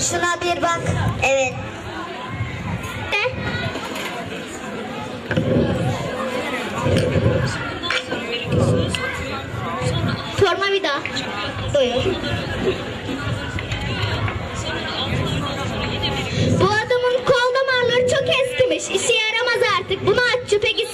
Şuna bir bak. Evet. Tornavida. Buyur. Bu adamın kol damarları çok eskimiş. İşe yaramaz artık. Bunu aç çöpe gitsin.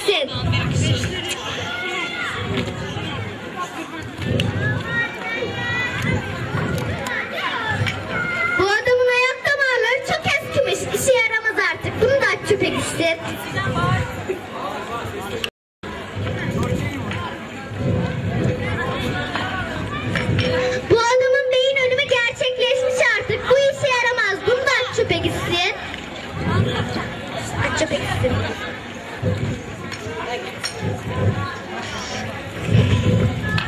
Thank you.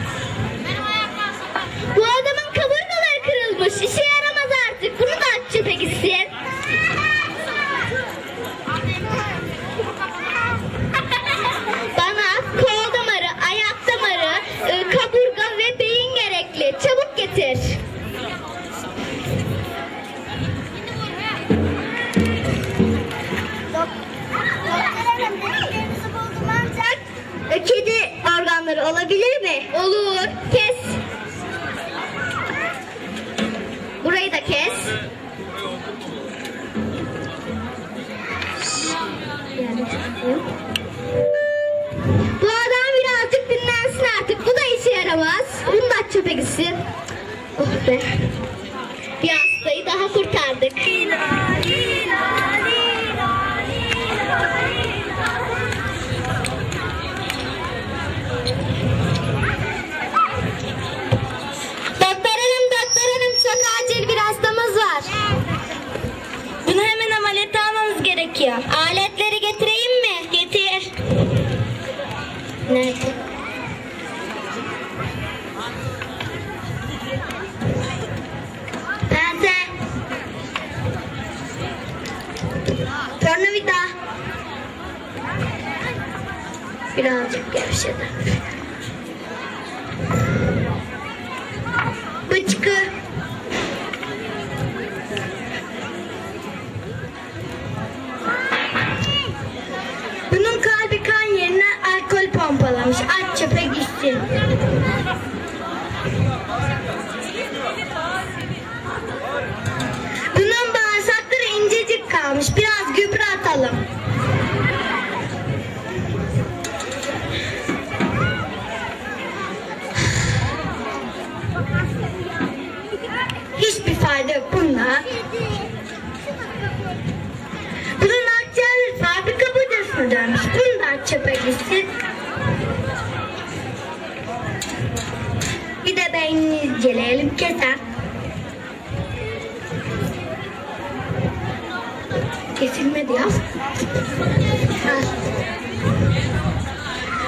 Organları olabilir mi? Olur. Kes. Burayı da kes. Bu adam birazcık dinlensin artık. Bu da işe yaramaz. Bunu da çöpe gitsin. Oh be. Birazcık gevşedi. Bunun akciğerleri fabrika budasına dönmüş. Bunu da çöpe gitsin. Bir de beynini inceleyelim. Keser. Kesilmedi ya. Ha.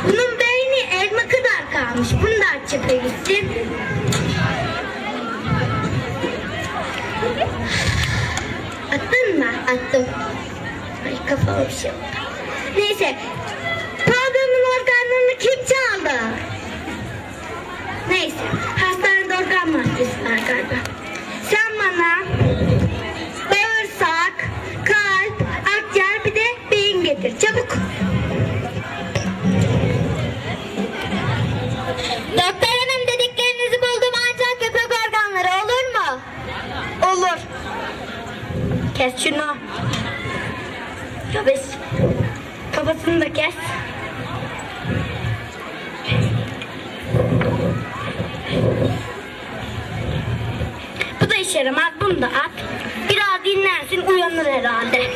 Bunun beyni elma kadar kalmış. Bunu da çöpe gitsin. Attım. Ay kafama şey. Neyse. Adamın organlarını kim çaldı? Kes şunu. Kafes. Kafasını da kes. Bu da işe yaramaz. Bunu da at. Biraz dinlensin uyanır herhalde.